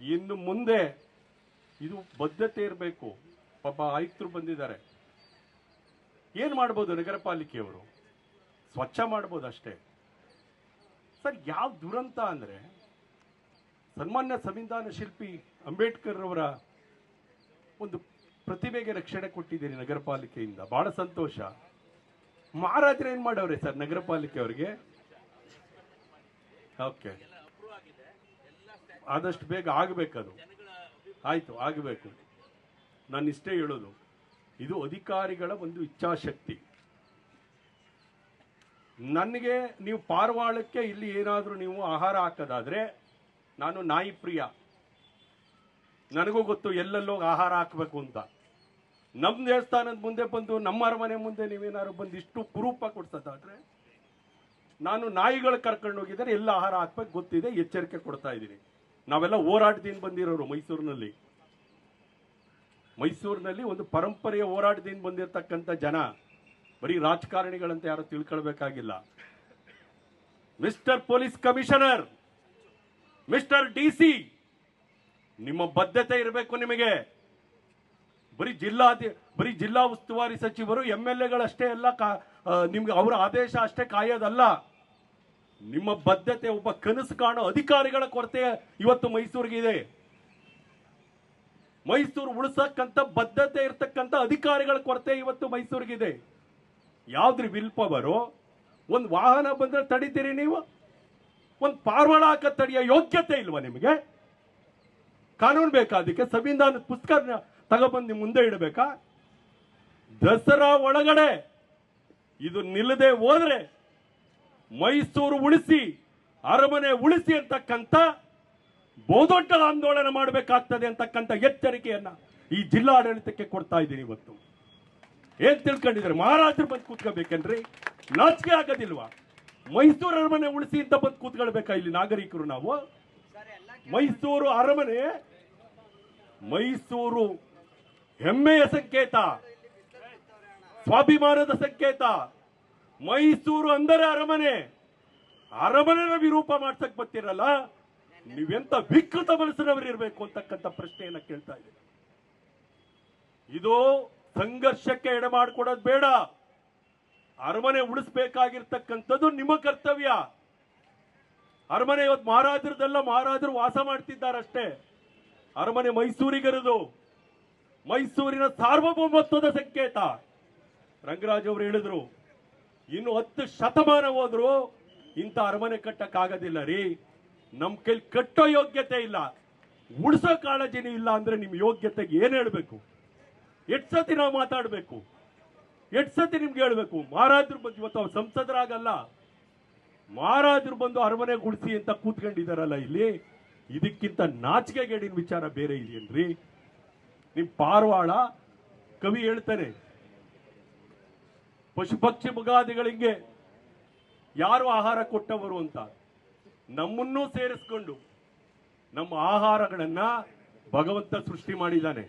ಇನ್ನು ಮುಂದೆ ಇದು ಬದ್ಧತೆ ಇರಬೇಕು. ಪಾಪ ಆಯುಕ್ತರು ಬಂದಿದ್ದಾರೆ. ಏನು ಮಾಡ್ಬೋದು ನಗರ ಪಾಲಿಕೆಯವರು? ಸ್ವಚ್ಛ ಮಾಡ್ಬೋದು ಅಷ್ಟೇ. ಸರ್, ಯಾವ ದುರಂತ ಅಂದ್ರೆ ಸನ್ಮಾನ್ಯ ಸಂವಿಧಾನ ಶಿಲ್ಪಿ ಅಂಬೇಡ್ಕರ್ ಅವರ ಒಂದು ಪ್ರತಿಭೆಗೆ ರಕ್ಷಣೆ ಕೊಟ್ಟಿದ್ದೀರಿ ನಗರ ಪಾಲಿಕೆಯಿಂದ. ಬಹಳ ಸಂತೋಷ. ಮಹಾರಾಜರು ಏನು ಮಾಡವ್ರೆ ಸರ್ ನಗರ ಪಾಲಿಕೆ ಅವರಿಗೆ? ಓಕೆ. ಆದಷ್ಟು ಬೇಗ ಆಗಬೇಕದು. ಆಯಿತು, ಆಗಬೇಕು. ನಾನು ಇಷ್ಟೇ ಹೇಳೋದು. ಇದು ಅಧಿಕಾರಿಗಳ ಒಂದು ಇಚ್ಛಾಶಕ್ತಿ. ನನಗೆ ನೀವು ಪಾರವಾಳಕ್ಕೆ ಇಲ್ಲಿ ಏನಾದರೂ ನೀವು ಆಹಾರ ಹಾಕೋದಾದರೆ ನಾನು ನಾಯಿ ಪ್ರಿಯ. ನನಗೂ ಗೊತ್ತು ಎಲ್ಲೆಲ್ಲೋ ಆಹಾರ ಹಾಕಬೇಕು ಅಂತ. ನಮ್ಮ ದೇವಸ್ಥಾನದ ಮುಂದೆ ಬಂದು ನಮ್ಮ ಅರಮನೆ ಮುಂದೆ ನೀವೇನಾದ್ರು ಬಂದು ಇಷ್ಟು ಕುರೂಪ ಕೊಡ್ಸೋದಾದರೆ ನಾನು ನಾಯಿಗಳು ಕರ್ಕೊಂಡು ಹೋಗಿದ್ದಾರೆ, ಎಲ್ಲ ಆಹಾರ ಹಾಕ್ಬೇಕು, ಗೊತ್ತಿದೆ, ಎಚ್ಚರಿಕೆ ಕೊಡ್ತಾ ಇದ್ದೀನಿ. ನಾವೆಲ್ಲ ಹೋರಾಟದಿಂದ ಬಂದಿರೋರು ಮೈಸೂರಿನಲ್ಲಿ. ಮೈಸೂರಿನಲ್ಲಿ ಒಂದು ಪರಂಪರೆಯ ಹೋರಾಟದಿಂದ ಬಂದಿರತಕ್ಕಂಥ ಜನ, ಬರೀ ರಾಜಕಾರಣಿಗಳಂತ ಯಾರು ತಿಳ್ಕೊಳ್ಬೇಕಾಗಿಲ್ಲ. Mister police commissioner, mister D C, ನಿಮ್ಮ ಬದ್ಧತೆ ಇರಬೇಕು ನಿಮಗೆ. ಬರೀ ಜಿಲ್ಲಾ ಬರೀ ಜಿಲ್ಲಾ ಉಸ್ತುವಾರಿ ಸಚಿವರು, ಎಂ ಎಲ್ ಎಗಳಷ್ಟೇ ಎಲ್ಲ ಕಾ- ನಿಮ್ಗೆ ಅವರ ಆದೇಶ ಅಷ್ಟೇ ಕಾಯೋದಲ್ಲ. ನಿಮ್ಮ ಬದ್ಧತೆ, ಒಬ್ಬ ಕನಸು ಕಾಣೋ ಅಧಿಕಾರಿಗಳ ಕೊರತೆ ಇವತ್ತು ಮೈಸೂರಿಗೆ ಇದೆ. ಮೈಸೂರು ಉಳಿಸಕ್ಕಂತ ಬದ್ಧತೆ ಇರ್ತಕ್ಕಂಥ ಅಧಿಕಾರಿಗಳ ಕೊರತೆ ಇವತ್ತು ಮೈಸೂರಿಗಿದೆ ಯಾವ್ದ್ರಿ ವಿಲ್ ಪವರು ಒಂದು ವಾಹನ ಬಂದ್ರೆ ತಡಿತೀರಿ ನೀವು? ಒಂದು ಪಾರ್ವಾಳ ಹಾಕ ತಡೆಯೋ ಯೋಗ್ಯತೆ ಇಲ್ವಾ ನಿಮಗೆ? ಕಾನೂನು ಬೇಕಾ ಅದಕ್ಕೆ? ಸಂವಿಧಾನದ ಪುಸ್ತಕ ತಗೊಬಂದು ಮುಂದೆ ಇಡಬೇಕಾ? ದಸರಾ ಒಳಗಡೆ ಇದು ನಿಲ್ಲದೆ ಹೋದ್ರೆ ಮೈಸೂರು ಉಳಿಸಿ, ಅರಮನೆ ಉಳಿಸಿ ಅಂತಕ್ಕಂಥ ಬಹುದೊಡ್ಡ ಆಂದೋಲನ ಮಾಡಬೇಕಾಗ್ತದೆ ಅಂತಕ್ಕಂಥ ಎಚ್ಚರಿಕೆಯನ್ನ ಈ ಜಿಲ್ಲಾಡಳಿತಕ್ಕೆ ಕೊಡ್ತಾ ಇದ್ದೀನಿ ಇವತ್ತು. ಏನ್ ತಿಳ್ಕೊಂಡಿದ್ದಾರೆ? ಮಹಾರಾಜರು ಬಂದು ಕೂತ್ಕೋಬೇಕೇನ್ರಿ? ನಾಚಿಕೆ ಆಗೋದಿಲ್ವಾ? ಮೈಸೂರು ಅರಮನೆ ಉಳಿಸಿ ಅಂತ ಬಂದು ಕೂತ್ಕೊಳ್ಬೇಕಾ ಇಲ್ಲಿ ನಾಗರಿಕರು ನಾವು? ಮೈಸೂರು ಅರಮನೆ, ಮೈಸೂರು ಹೆಮ್ಮೆಯ ಸಂಕೇತ, ಸ್ವಾಭಿಮಾನದ ಸಂಕೇತ ಮೈಸೂರು ಅಂದರೆ ಅರಮನೆ. ಅರಮನೆನ ವಿರೂಪ ಮಾಡ್ಸಕ್ ಬರ್ತಿರಲ್ಲ? ನೀವೆಂತ ವಿಕೃತ ಮನಸ್ಸಿನವರು ಇರಬೇಕು ಅಂತಕ್ಕಂಥ ಪ್ರಶ್ನೆಯನ್ನ ಕೇಳ್ತಾ ಇದ್ದೀನಿ. ಇದು ಸಂಘರ್ಷಕ್ಕೆ ಎಡೆ ಮಾಡಿಕೊಡೋದು ಬೇಡ. ಅರಮನೆ ಉಳಿಸ್ಬೇಕಾಗಿರ್ತಕ್ಕಂಥದ್ದು ನಿಮ್ಮ ಕರ್ತವ್ಯ. ಅರಮನೆ ಇವತ್ತು ಮಹಾರಾಜರದೆಲ್ಲ ಮಹಾರಾಜರು ವಾಸ ಮಾಡ್ತಿದ್ದಾರಷ್ಟೇ. ಅರಮನೆ ಮೈಸೂರಿಗರದು. ಮೈಸೂರಿನ ಸಾರ್ವಭೌಮತ್ವದ ಸಂಕೇತ. ರಂಗರಾಜ್ ಅವರು ಹೇಳಿದ್ರು ಇನ್ನು ಹತ್ತು ಶತಮಾನ ಹೋದ್ರು ಇಂಥ ಅರಮನೆ ಕಟ್ಟಕ್ಕಾಗೋದಿಲ್ಲ ರೀ. ನಮ್ಮ ಕೈಲಿ ಕಟ್ಟೋ ಯೋಗ್ಯತೆ ಇಲ್ಲ. ಉಳಿಸೋ ಕಾಳಜಿನೂ ಇಲ್ಲ ಅಂದ್ರೆ ನಿಮ್ಮ ಯೋಗ್ಯತೆಗೆ ಏನು ಹೇಳಬೇಕು? ಎಷ್ಟು ಸತಿ ನಾವು ಮಾತಾಡಬೇಕು? ಎಷ್ಟು ಸತಿ ನಿಮ್ಗೆ ಹೇಳ್ಬೇಕು? ಮಹಾರಾಜರು ಬಂದು ಇವತ್ತು ಅವ್ರು ಸಂಸದರಾಗಲ್ಲ. ಮಹಾರಾಜರು ಬಂದು ಅರಮನೆ ಗುಡಿಸಿ ಅಂತ ಕೂತ್ಕೊಂಡಿದಾರಲ್ಲ ಇಲ್ಲಿ. ಇದಕ್ಕಿಂತ ನಾಚಿಕೆಗೇಡಿನ ವಿಚಾರ ಬೇರೆ ಇದೆಯೇನ್ರಿ ನಿಮ್ಮ ಪಾರ್ವಾಳ ಕವಿ ಹೇಳ್ತಾನೆ ಪಶು ಪಕ್ಷಿ ಮುಗಾದಿಗಳಿಗೆ ಯಾರು ಆಹಾರ ಕೊಟ್ಟವರು ಅಂತ ನಮ್ಮನ್ನೂ ಸೇರಿಸ್ಕೊಂಡು ನಮ್ಮ ಆಹಾರಗಳನ್ನ ಭಗವಂತ ಸೃಷ್ಟಿ ಮಾಡಿದ್ದಾನೆ.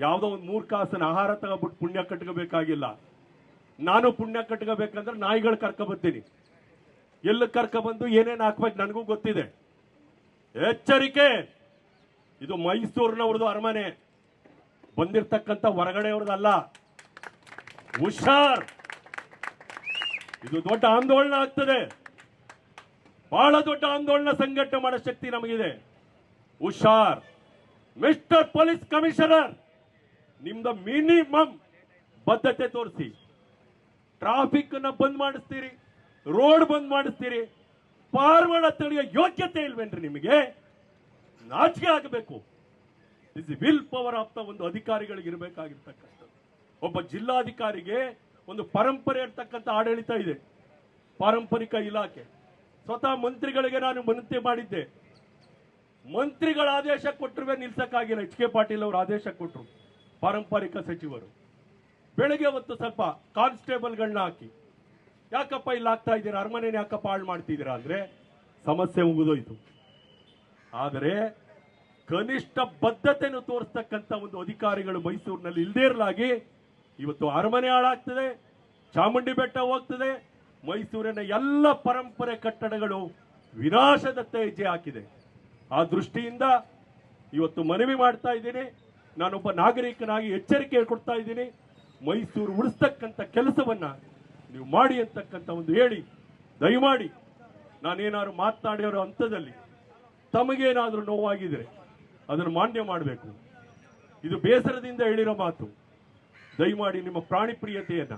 ಯಾವುದೋ ಒಂದು ಮೂರ್ಖಾಸನ ಆಹಾರ ತಗೊಬಿಟ್ಟು ಪುಣ್ಯ ಕಟ್ಕೋಬೇಕಾಗಿಲ್ಲ. ನಾನು ಪುಣ್ಯ ಕಟ್ಕೋಬೇಕಂದ್ರೆ ನಾಯಿಗಳು ಕರ್ಕೊಬರ್ತೀನಿ ಎಲ್ಲ ಕರ್ಕೊಬಂದು ಏನೇನು ಹಾಕ್ಬೇಕು ನನಗೂ ಗೊತ್ತಿದೆ. ಎಚ್ಚರಿಕೆ! ಇದು ಮೈಸೂರಿನವ್ರದ್ದು ಅರಮನೆ. ಬಂದಿರ್ತಕ್ಕಂಥ ಹೊರಗಡೆಯವ್ರದಲ್ಲ ಹುಷಾರ್. ಇದು ದೊಡ್ಡ ಆಂದೋಲನ ಆಗ್ತದೆ. ಬಹಳ ದೊಡ್ಡ ಆಂದೋಲನ ಸಂಘಟನೆ ಮಾಡೋ ಶಕ್ತಿ ನಮಗಿದೆ. ಹುಷಾರ್. ಮಿಸ್ಟರ್ ಪೊಲೀಸ್ ಕಮಿಷನರ್, ನಿಮ್ದು ಮಿನಿಮಮ್ ಬದ್ಧತೆ ತೋರಿಸಿ. ಟ್ರಾಫಿಕ್ನ ಬಂದ್ ಮಾಡಿಸ್ತೀರಿ, ರೋಡ್ ಬಂದ್ ಮಾಡಿಸ್ತೀರಿ ಪಾರ್ವಾಳ ತಡೆಯೋ ಯೋಗ್ಯತೆ ಇಲ್ವೇನ್ರಿ ನಿಮಗೆ? ನಾಚಿಕೆ ಆಗಬೇಕು. ವಿಲ್ ಪವರ್ ಆಫ್ ದ ಒಂದು ಅಧಿಕಾರಿಗಳಿಗೆ ಇರಬೇಕಾಗಿರ್ತಕ್ಕಂಥದ್ದು ಒಬ್ಬ ಜಿಲ್ಲಾಧಿಕಾರಿಗೆ ಒಂದು ಪರಂಪರೆ ಇರ್ತಕ್ಕಂಥ ಆಡಳಿತ ಇದೆ. ಪಾರಂಪರಿಕ ಇಲಾಖೆ. ಸ್ವತಃ ಮಂತ್ರಿಗಳಿಗೆ ನಾನು ಮನಂತೆ ಮಾಡಿದ್ದೆ. ಮಂತ್ರಿಗಳ ಆದೇಶ ಕೊಟ್ಟರುವೆ ನಿಲ್ಸಕ್ಕಾಗಿಲ್ಲ. ಎಚ್ ಕೆ ಪಾಟೀಲ್ ಅವರು ಆದೇಶ ಕೊಟ್ಟರು ಪಾರಂಪರಿಕ ಸಚಿವರು. ಬೆಳಗ್ಗೆ ಹೊತ್ತು ಸ್ವಲ್ಪ ಕಾನ್ಸ್ಟೇಬಲ್ಗಳನ್ನ ಹಾಕಿ. ಯಾಕಪ್ಪ ಇಲ್ಲಿ ಆಗ್ತಾ ಇದ್ದೀರಾ? ಅರಮನೆ ಯಾಕಪ್ಪ ಹಾಳು ಮಾಡ್ತಿದ್ದೀರಾ ಅಂದರೆ ಸಮಸ್ಯೆ ಮುಗಿದೋಯ್ತು. ಆದರೆ ಕನಿಷ್ಠ ಬದ್ಧತೆಯನ್ನು ತೋರಿಸ್ತಕ್ಕಂಥ ಒಂದು ಅಧಿಕಾರಿಗಳು ಮೈಸೂರಿನಲ್ಲಿ ಇಲ್ಲದೇ ಇರಲಾಗಿ ಇವತ್ತು ಅರಮನೆ ಹಾಳಾಗ್ತದೆ, ಚಾಮುಂಡಿ ಬೆಟ್ಟ ಹೋಗ್ತದೆ, ಮೈಸೂರಿನ ಎಲ್ಲ ಪರಂಪರೆ ಕಟ್ಟಡಗಳು ವಿನಾಶದತ್ತ ಹೆಜ್ಜೆ ಹಾಕಿದೆ. ಆ ದೃಷ್ಟಿಯಿಂದ ಇವತ್ತು ಮನವಿ ಮಾಡ್ತಾ ಇದ್ದೀನಿ. ನಾನೊಬ್ಬ ನಾಗರಿಕನಾಗಿ ಎಚ್ಚರಿಕೆ ಕೊಡ್ತಾ ಇದ್ದೀನಿ. ಮೈಸೂರು ಉಳಿಸ್ತಕ್ಕಂಥ ಕೆಲಸವನ್ನ ನೀವು ಮಾಡಿ ಅಂತಕ್ಕಂಥ ಒಂದು ಹೇಳಿ, ದಯಮಾಡಿ ನಾನೇನಾದ್ರು ಮಾತನಾಡಿರೋ ಹಂತದಲ್ಲಿ ತಮಗೇನಾದರೂ ನೋವಾಗಿದ್ರೆ ಅದನ್ನು ಮಾನ್ಯ ಮಾಡಬೇಕು. ಇದು ಬೇಸರದಿಂದ ಹೇಳಿರೋ ಮಾತು. ದಯಮಾಡಿ ನಿಮ್ಮ ಪ್ರಾಣಿ ಪ್ರಿಯತೆಯನ್ನ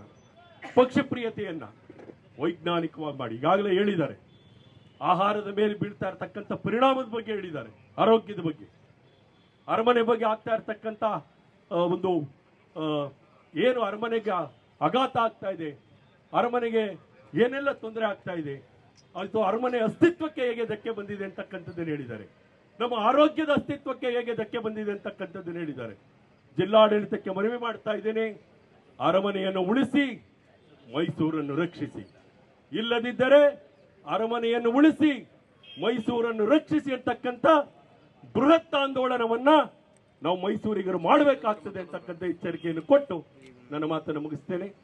ಪಕ್ಷಿ ಪ್ರಿಯತೆಯನ್ನ ವೈಜ್ಞಾನಿಕವಾಗಿ ಮಾಡಿ. ಈಗಾಗಲೇ ಹೇಳಿದ್ದಾರೆ. ಆಹಾರದ ಮೇಲೆ ಬೀಳ್ತಾ ಇರತಕ್ಕಂಥ ಪರಿಣಾಮದ ಬಗ್ಗೆ ಹೇಳಿದ್ದಾರೆ. ಆರೋಗ್ಯದ ಬಗ್ಗೆ. ಅರಮನೆ ಬಗ್ಗೆ ಆಗ್ತಾ ಇರತಕ್ಕಂಥ ಒಂದು ಏನು ಅರಮನೆಗೆ ಆಘಾತ ಆಗ್ತಾ ಇದೆ, ಅರಮನೆಗೆ ಏನೆಲ್ಲ ತೊಂದರೆ ಆಗ್ತಾ ಇದೆ ಅದು ಅರಮನೆ ಅಸ್ತಿತ್ವಕ್ಕೆ ಹೇಗೆ ಧಕ್ಕೆ ಬಂದಿದೆ ಅಂತಕ್ಕಂಥದ್ದನ್ನು ಹೇಳಿದ್ದಾರೆ. ನಮ್ಮ ಆರೋಗ್ಯದ ಅಸ್ತಿತ್ವಕ್ಕೆ ಹೇಗೆ ಧಕ್ಕೆ ಬಂದಿದೆ ಅಂತಕ್ಕಂಥದ್ದನ್ನು ಹೇಳಿದ್ದಾರೆ. ಜಿಲ್ಲಾಡಳಿತಕ್ಕೆ ಮನವಿ ಮಾಡ್ತಾ ಇದ್ದೇನೆ. ಅರಮನೆಯನ್ನು ಉಳಿಸಿ, ಮೈಸೂರನ್ನು ರಕ್ಷಿಸಿ. ಇಲ್ಲದಿದ್ದರೆ ಅರಮನೆಯನ್ನು ಉಳಿಸಿ, ಮೈಸೂರನ್ನು ರಕ್ಷಿಸಿ ಅಂತಕ್ಕಂಥ ಬೃಹತ್ ಆಂದೋಲನವನ್ನ ನಾವು ಮೈಸೂರಿಗರು ಮಾಡಬೇಕಾಗ್ತದೆ ಅಂತಕ್ಕಂಥ ಎಚ್ಚರಿಕೆಯನ್ನು ಕೊಟ್ಟು ನನ್ನ ಮಾತನ್ನು ಮುಗಿಸ್ತೇನೆ.